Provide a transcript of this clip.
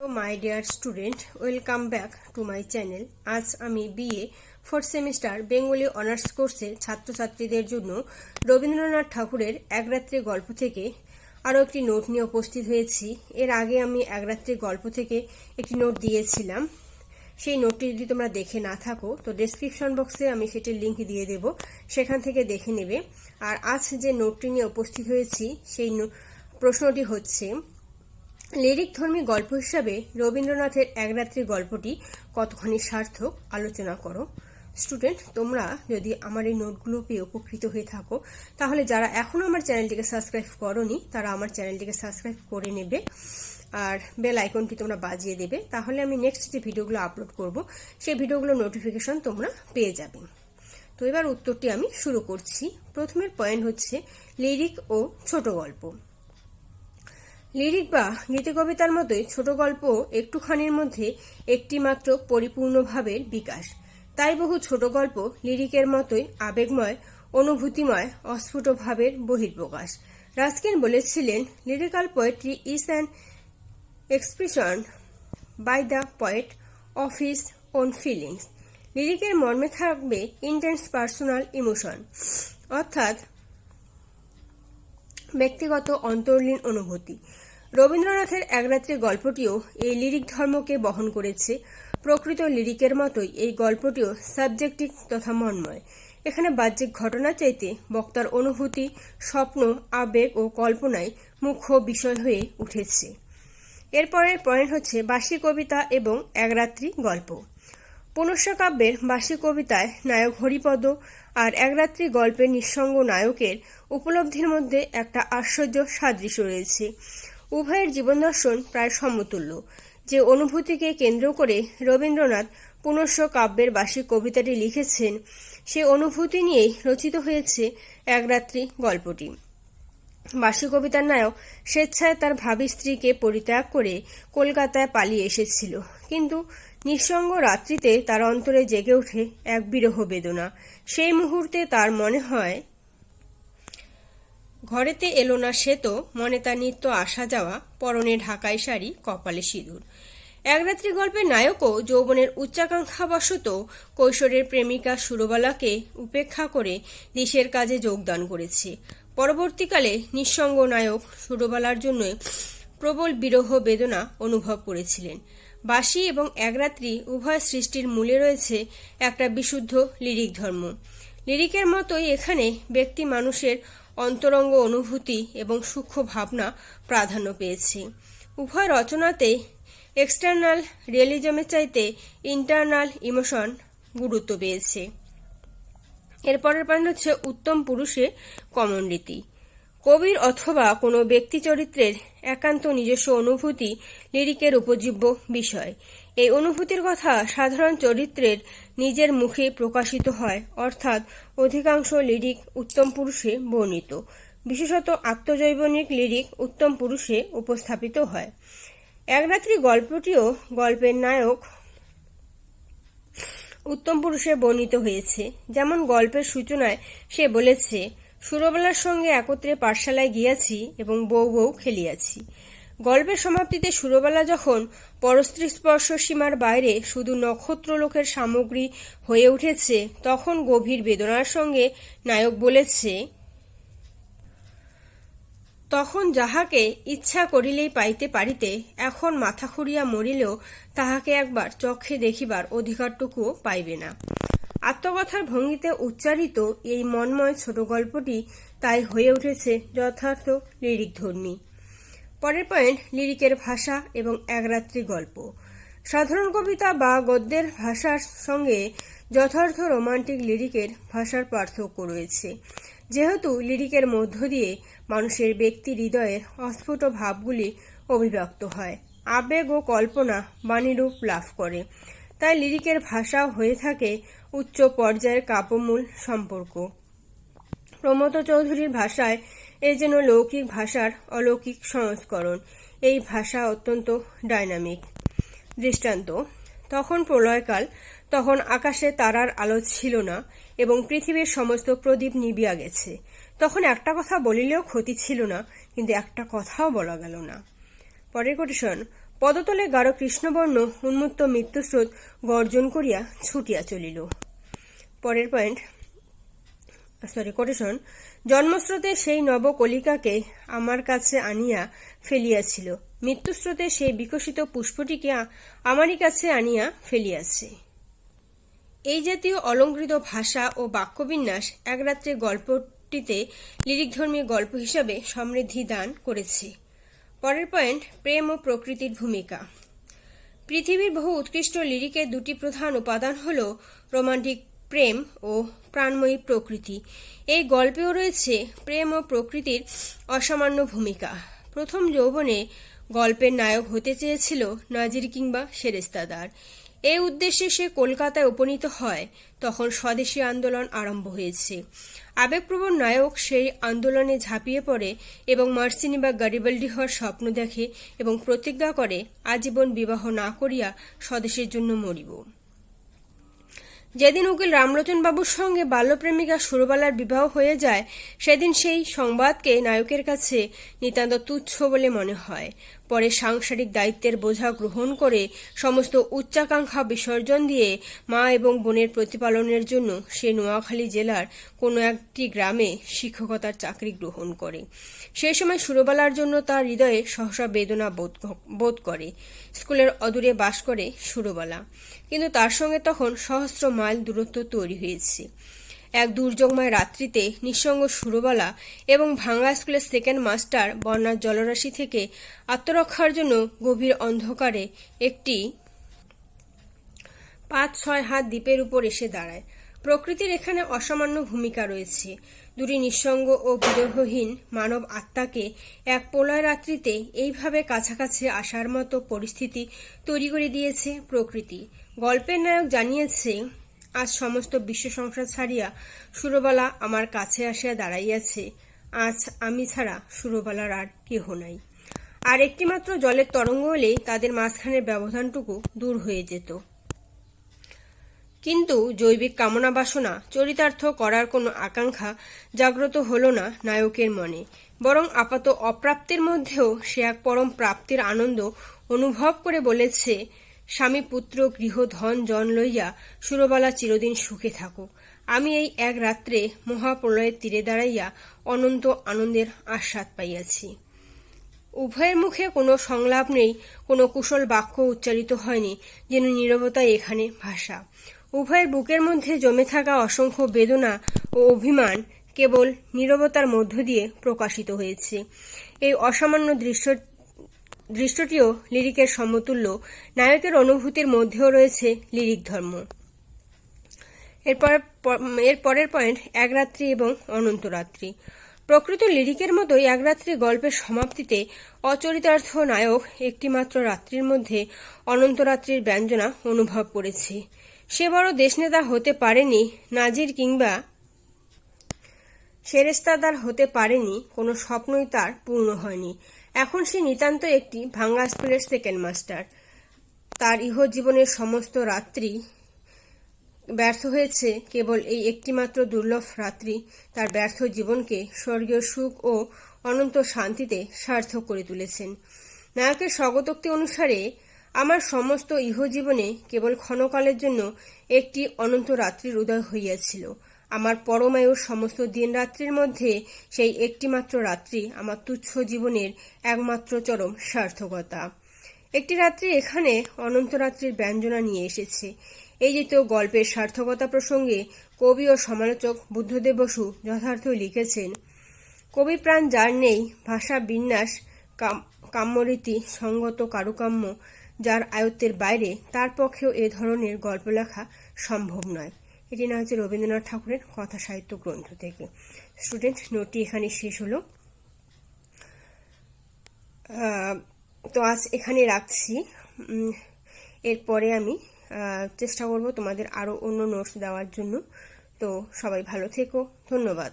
My dear student welcome back to my channel আজ আমি BA fourth semester Bengali honours কোর্সের ছাত্রছাত্রীদের জন্য রবীন্দ্রনাথ ঠাকুরের এক রাত্রি গল্প থেকে আরও একটি নোট নিয়ে উপস্থিত হয়েছি। এর আগে আমি এক রাত্রি গল্প থেকে একটি নোট দিয়েছিলাম। সেই নোটটি যদি তোমরা দেখে না থাকো, তো ডেসক্রিপশন বক্সে আমি সেটির লিঙ্ক দিয়ে দেব। সেখান থেকে দেখে নেবে। আর আজ যে নোটটি নিয়ে উপস্থিত হয়েছি, সেই প্রশ্নটি হচ্ছে লিরিক ধর্মী গল্প হিসাবে রবীন্দ্রনাথের এক রাত্রি গল্পটি কতখানি সার্থক আলোচনা করো। স্টুডেন্ট, তোমরা যদি আমার এই নোটগুলো পেয়ে উপকৃত হয়ে থাকো, তাহলে যারা এখনও আমার চ্যানেলটিকে সাবস্ক্রাইব করনি, তারা আমার চ্যানেলটিকে সাবস্ক্রাইব করে নেবে আর বেল আইকনটি তোমরা বাজিয়ে দেবে, তাহলে আমি নেক্সট যে ভিডিওগুলো আপলোড করব, সেই ভিডিওগুলো নোটিফিকেশন তোমরা পেয়ে যাবে। তো এবার উত্তরটি আমি শুরু করছি। প্রথমের পয়েন্ট হচ্ছে লিরিক ও ছোট গল্প। লিরিক বা গীতিকবিতার মতোই ছোট গল্প একটুখানির মধ্যে একটি মাত্র পরিপূর্ণভাবে বিকাশ। তাই বহু ছোট গল্প লিরিকের মতোই আবেগময়, অনুভূতিময় অস্ফুট ভাবের বহির্প্রকাশ। রাস্কিন বলেছিলেন lyrical poetry is an expression by the poet of his own feelings. লিরিকের মর্মে থাকবে ইন্টেন্স পার্সোনাল ইমোশন, অর্থাৎ ব্যক্তিগত অন্তর্লীন অনুভূতি। রবীন্দ্রনাথের একরাত্রি গল্পটিও এই লিরিক ধর্মকে বহন করেছে। প্রকৃত লিরিকের মতোই এই গল্পটিও সাবজেক্টিভ তথা মন্ময় এখানে বাহ্যিক ঘটনা চাইতে বক্তার অনুভূতি, স্বপ্ন, আবেগ ও কল্পনায় মুখ্য বিষয় হয়ে উঠেছে। এরপরের পয়েন্ট হচ্ছে বাসি কবিতা এবং একরাত্রি গল্প। পুনঃস্ব কাব্যের বাসি কবিতায় নায়ক হরিপদ আর একরাত্রি গল্পের নিঃসঙ্গ নায়কের উপলব্ধির মধ্যে একটা আশ্চর্য সাদৃশ্য রয়েছে। উভয়ের জীবন দর্শন প্রায় সমতুল্য। যে অনুভূতিকে কেন্দ্র করে রবীন্দ্রনাথ পুনঃস্ব কাব্যের বাসি কবিতাটি লিখেছেন, সে অনুভূতি নিয়েই রচিত হয়েছে একরাত্রি গল্পটি। বাসি কবিতার নায়ক স্বেচ্ছায় তার ভাবি স্ত্রীকে পরিত্যাগ করে কলকাতায় পালিয়ে এসেছিল। কিন্তু নিঃসঙ্গ রাত্রিতে তার অন্তরে জেগে ওঠে এক বিরহ বেদনা। সেই মুহূর্তে তার মনে হয় ঘরেতে এলো না সে তো, মনে তার নিত্য আসা যাওয়া, পরনে ঢাকাই শাড়ি, কপালে সিঁদুর। একরাত্রি গল্পের নায়কও যৌবনের উচ্চাকাঙ্ক্ষাবশত কৈশোরের প্রেমিকা সুরবালাকে উপেক্ষা করে দেশের কাজে যোগদান করেছে। পরবর্তীকালে নিঃসঙ্গ নায়ক সুরবালার জন্য প্রবল বিরহ বেদনা অনুভব করেছিলেন। বাসি এবং একরাত্রি উভয় সৃষ্টির মূলে রয়েছে একটা বিশুদ্ধ লিরিক ধর্ম। লিরিকের মতোই এখানে ব্যক্তি মানুষের অন্তরঙ্গ অনুভূতি এবং সূক্ষ্ম ভাবনা প্রাধান্য পেয়েছে। উভয় রচনাতে এক্সটার্নাল রিয়েলিজমের চাইতে ইন্টারনাল ইমোশন গুরুত্ব পেয়েছে। এরপরের পয়েন্ট হচ্ছে উত্তম পুরুষে কমন রীতি। কবির অথবা কোনো ব্যক্তি চরিত্রের একান্ত নিজস্ব অনুভূতি লিরিকের উপজীব্য বিষয়। এই অনুভূতির কথা সাধারণ চরিত্রের নিজের মুখে প্রকাশিত হয়, অর্থাৎ অধিকাংশ লিরিক উত্তম পুরুষে বর্ণিত। বিশেষত আত্মজৈবনিক লিরিক উত্তম পুরুষে উপস্থাপিত হয়। একরাত্রি গল্পটিও গল্পের নায়ক উত্তম পুরুষে বর্ণিত হয়েছে। যেমন গল্পের সূচনায় সে বলেছে, সুরবালার সঙ্গে একত্রে পাঠশালায় গিয়াছি এবং বউ বউ খেলিয়াছি। গল্পের সমাপ্তিতে সুরবালা যখন পরস্ত্রী স্পর্শ সীমার বাইরে শুধু নক্ষত্রলোকের সামগ্রী হয়ে উঠেছে, তখন গভীর বেদনার সঙ্গে নায়ক বলেছে, তখন যাহাকে ইচ্ছা করিলেই পাইতে পারিতে, এখন মাথা খুঁড়িয়া মরিলেও তাহাকে একবার চক্ষে দেখিবার অধিকারটুকুও পাইবে না আত্মকথার ভঙ্গিতে উচ্চারিত এই মন্ময় ছোট গল্পটি তাই হয়ে উঠেছে যথার্থ লিরিক ধর্মী পরের পয়েন্ট, লিরিকের ভাষা এবং একরাত্রি গল্প। সাধারণ কবিতা বা গদ্যের ভাষার সঙ্গে যথার্থ রোমান্টিক লিরিকের ভাষার পার্থক্য রয়েছে। যেহেতু লিরিকের মধ্য দিয়ে মানুষের ব্যক্তি হৃদয়ের অস্ফুট ভাবগুলি অভিব্যক্ত হয়, আবেগ ও কল্পনা বাণীরূপ লাভ করে। তাই লিরিকের ভাষা হয়ে থাকে উচ্চ পর্যায়ের কাব্যমূল সম্পর্ক। প্রমোদ চৌধুরীর ভাষায় এ যেন লৌকিক ভাষার অলৌকিক সংস্করণ। এই ভাষা অত্যন্ত ডাইনামিক। দৃষ্টান্ত। তখন প্রলয়কাল, তখন আকাশে তারার আলো ছিল না এবং পৃথিবীর সমস্ত প্রদীপ নিবিয়া গেছে। তখন একটা কথা বলিলেও ক্ষতি ছিল না, কিন্তু একটা কথাও বলা গেল না। পরের কোটেশন। পদতলে গাঢ় কৃষ্ণবর্ণ উন্মুক্ত মৃত্যুস্রোত গর্জন করিয়া ছুটিয়া চলিল। পরের পয়েন্ট। সরি কোটেশন জন্মস্রোতে সেই নবকলিকাকে আমার কাছে আনিয়া ফেলিয়াছিল। মৃত্যুস্রোতে সেই বিকশিত পুষ্পটিকে আমারই কাছে আনিয়া ফেলিয়াছে। এই জাতীয় অলঙ্কৃত ভাষা ও বাক্যবিন্যাস এক রাত্রে গল্পটিতে লিরিকধর্মী গল্প হিসাবে সমৃদ্ধি দান করেছে। পরের পয়েন্ট, প্রেম ও প্রকৃতির ভূমিকা। পৃথিবীর বহু উৎকৃষ্ট লিরিকের দুটি প্রধান উপাদান হল রোমান্টিক প্রেম ও প্রাণময়ী প্রকৃতি। এই গল্পেও রয়েছে প্রেম ও প্রকৃতির অসামান্য ভূমিকা। প্রথম যৌবনে গল্পের নায়ক হতে চেয়েছিল নাজির কিংবা সেরেস্তাদার। এই উদ্দেশ্যে সে কলকাতায় উপনীত হয়, তখন স্বদেশী আন্দোলন আরম্ভ হয়েছে। আবেগপ্রবণ নায়ক সেই আন্দোলনে ঝাঁপিয়ে পড়ে এবং মার্সিনি বা গারিবাল্ডি হওয়ার স্বপ্ন দেখে এবং প্রতিজ্ঞা করে, আজীবন বিবাহ না করিয়া স্বদেশের জন্য মরিব। যেদিন উকিল রামলোচনবাবুর সঙ্গে বাল্যপ্রেমিকা সুরবালার বিবাহ হয়ে যায়, সেদিন সেই সংবাদকে নায়কের কাছে নিতান্ত তুচ্ছ বলে মনে হয়। পরে সাংসারিক দায়িত্বের বোঝা গ্রহণ করে সমস্ত উচ্চাকাঙ্ক্ষা বিসর্জন দিয়ে মা এবং বোনের প্রতিপালনের জন্য সে নোয়াখালী জেলার কোনো একটি গ্রামে শিক্ষকতার চাকরি গ্রহণ করে। সেই সময় সুরবালার জন্য তার হৃদয়ে সহসা বেদনা বোধ বোধ করে। স্কুলের অদূরে বাস করে সুরবালা। কিন্তু তার সঙ্গে তখন সহস্র মাইল দূরত্ব তৈরি হয়েছে। এক দুর্যোগময় রাত্রিতে নিঃসঙ্গ সুরবালা এবং ভাঙ্গা স্কুলের সেকেন্ড মাস্টার বন্যার জলরাশি থেকে আত্মরক্ষার জন্য গভীর অন্ধকারে একটি পাঁচ ছয় হাত দ্বীপের উপর এসে দাঁড়ায়। প্রকৃতির এখানে অসামান্য ভূমিকা রয়েছে। দুটি নিঃসঙ্গ ও বিদেহহীন মানব আত্মাকে এক প্রলয় রাত্রিতে এইভাবে কাছাকাছি আসার মতো পরিস্থিতি তৈরি করে দিয়েছে প্রকৃতি। গল্পের নায়ক জানিয়েছে আজ সমস্ত বিশ্ব সংসার ছাড়িয়া সুরবালা আমার কাছে আসিয়া দাঁড়াইয়াছে। আজ আমি ছাড়া সুরবালার আর কেহ নাই। আর একটিমাত্র জলের তরঙ্গ হলেই তাদের মাঝখানের ব্যবধানটুকু দূর হয়ে যেত। কিন্তু জৈবিক কামনা বাসনা, চরিতার্থ করার কোনো আকাঙ্ক্ষা জাগ্রত হল না নায়কের মনে। বরং আপাত অপ্রাপ্তির মধ্যেও সে এক পরম প্রাপ্তির আনন্দ অনুভব করে বলেছে স্বামী, পুত্র, গৃহ, ধন, জন লইয়া সুরবালা চিরদিন সুখে থাকো। আমি এই এক রাত্রে মহাপ্রলয়ের তীরে দাঁড়াইয়া অনন্ত আনন্দের আস্বাদ পাইয়াছি। উভয়ের মুখে কোনো সংলাপ নেই, কোনো কুশল বাক্য উচ্চারিত হয়নি, যেন নীরবতাই এখানে ভাষা। উভয়ের বুকের মধ্যে জমে থাকা অসংখ্য বেদনা ও অভিমান কেবল নীরবতার মধ্য দিয়ে প্রকাশিত হয়েছে। এই অসামান্য দৃশ্য দৃশ্যটিও লিরিকের সমতুল্য। নায়কের অনুভূতির মধ্যেও রয়েছে লিরিক ধর্ম। এরপর এর পরের পয়েন্ট এক রাত্রি এবং অনন্ত রাত্রি প্রকৃত লিরিকের মতোই এক রাত্রি গল্পের সমাপ্তিতে অচরিতার্থ নায়ক একটিমাত্র রাত্রির মধ্যে অনন্ত রাত্রির ব্যঞ্জনা অনুভব করেছে। সে বড় দেশনেতা হতে পারেনি, নাজির কিংবা সেরেস্তাদার হতে পারেনি, কোনো স্বপ্নই তার পূর্ণ হয়নি। এখন সে নিতান্ত একটি ভাঙ্গা স্কুলের সেকেন্ড মাস্টার। তার ইহ জীবনের সমস্ত রাত্রি ব্যর্থ হয়েছে, কেবল এই একটিমাত্র দুর্লভ রাত্রি তার ব্যর্থ জীবনকে স্বর্গীয় সুখ ও অনন্ত শান্তিতে সার্থক করে তুলেছেন। নায়কের স্বগতোক্তি অনুসারে, আমার সমস্ত ইহজীবনে কেবল ক্ষণকালের জন্য একটি অনন্ত রাত্রির উদয় হইয়াছিল। আমার পরমায়ুর সমস্ত দিন রাত্রির মধ্যে সেই একটিমাত্র রাত্রি আমার তুচ্ছ জীবনের একমাত্র চরম সার্থকতা। একটি রাত্রি এখানে অনন্ত রাত্রির ব্যঞ্জনা নিয়ে এসেছে। এই যে তো গল্পের সার্থকতা প্রসঙ্গে কবি ও সমালোচক বুদ্ধদেব বসু যথার্থ লিখেছেন, কবি প্রাণ যার নেই, ভাষা বিন্যাস, কাম- কাম্যরীতি, সঙ্গত কারুকাম্য যার আয়ত্তের বাইরে তার পক্ষেও এ ধরনের গল্প লেখা সম্ভব নয়। এটি না হচ্ছে রবীন্দ্রনাথ ঠাকুরের কথা সাহিত্য গ্রন্থ থেকে। স্টুডেন্ট নোটটি এখানে শেষ হলো। তো আজ এখানে রাখছি। এরপরে আমি চেষ্টা করব তোমাদের আরও অন্য নোটস দেওয়ার জন্য। তো সবাই ভালো থেকো। ধন্যবাদ।